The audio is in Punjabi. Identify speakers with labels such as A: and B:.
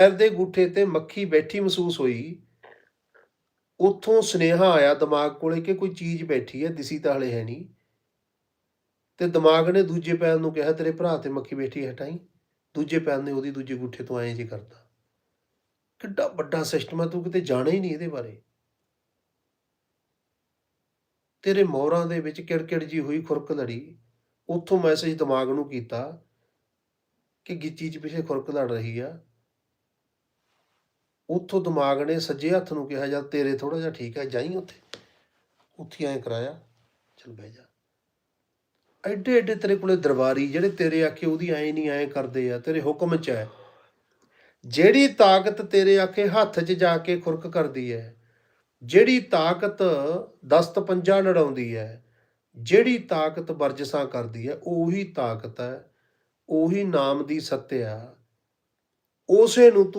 A: ਪੈਰ ਦੇ ਗੁੱਠੇ ਤੇ ਮੱਖੀ ਬੈਠੀ ਮਹਿਸੂਸ ਹੋਈ। ਉੱਥੋਂ ਸੁਨੇਹਾ ਆਇਆ ਦਿਮਾਗ ਕੋਲੇ ਕਿ ਕੋਈ ਚੀਜ਼ ਬੈਠੀ ਹੈ, ਦਿਸੀ ਤਾਂ ਹਲੇ ਹੈ ਨਹੀਂ। ਤੇ ਦਿਮਾਗ ਨੇ ਦੂਜੇ ਪੈਰ ਨੂੰ ਕਿਹਾ, ਤੇਰੇ ਭਰਾ ਤੇ ਮੱਖੀ ਬੈਠੀ ਹਟਾਈ ਦੂਜੇ ਪੈਰ ਨੇ ਉਹਦੀ ਦੂਜੇ ਗੁੱਠੇ ਤੋਂ ਐਂ ਜੇ ਕਰਤਾ। ਕਿੱਡਾ ਵੱਡਾ ਸਿਸਟਮ ਹੈ, ਤੂੰ ਕਿਤੇ ਜਾਣਾ ਹੀ ਨਹੀਂ ਇਹਦੇ ਬਾਰੇ। ਤੇਰੇ ਮੋਹਰਾਂ ਦੇ ਵਿੱਚ ਕਿੜਕਿੜ ਜੀ ਹੋਈ ਖੁਰਕ ਲੜੀ। ਉੱਥੋਂ ਮੈਸੇਜ ਦਿਮਾਗ ਨੂੰ ਕੀਤਾ ਕਿ ਗਿੱਚੀ ਚ ਪਿੱਛੇ ਖੁਰਕ ਲੜ ਰਹੀ ਆ? ਉੱਥੋਂ ਦਿਮਾਗ ਨੇ ਸੱਜੇ ਹੱਥ ਨੂੰ ਕਿਹਾ ਜਦ ਤੇਰੇ ਥੋੜਾ ਜਿਹਾ ਠੀਕ ਹੈ, ਜਾਈ ਉੱਥੇ। ਉੱਥੇ ਐਂ ਕਰਾਇਆ, ਚਲ ਬਹਿ ਜਾ। ਐਡੇ ਐਡੇ ਤੇਰੇ ਕੋਲੇ ਦਰਬਾਰੀ, ਜਿਹੜੇ ਤੇਰੇ ਆਖੇ ਉਹਦੀ ਐਂ ਨਹੀਂ ਐਂ ਕਰਦੇ ਆ, ਤੇਰੇ ਹੁਕਮ ਚ ਹੈ। ਜਿਹੜੀ ਤਾਕਤ ਤੇਰੇ ਆਖੇ ਹੱਥ 'ਚ ਜਾ ਕੇ ਖੁਰਕ ਕਰਦੀ ਹੈ, ਜਿਹੜੀ ਤਾਕਤ ਦਸਤ ਪੰਜਾ ਲੜਾਉਂਦੀ ਹੈ, ਜਿਹੜੀ ਤਾਕਤ ਵਰਜਸਾਂ ਕਰਦੀ ਹੈ, ਉਹੀ ਤਾਕਤ ਹੈ, ਉਹੀ ਨਾਮ ਦੀ ਸੱਤਿਆ। ਉਸੇ ਨੂੰ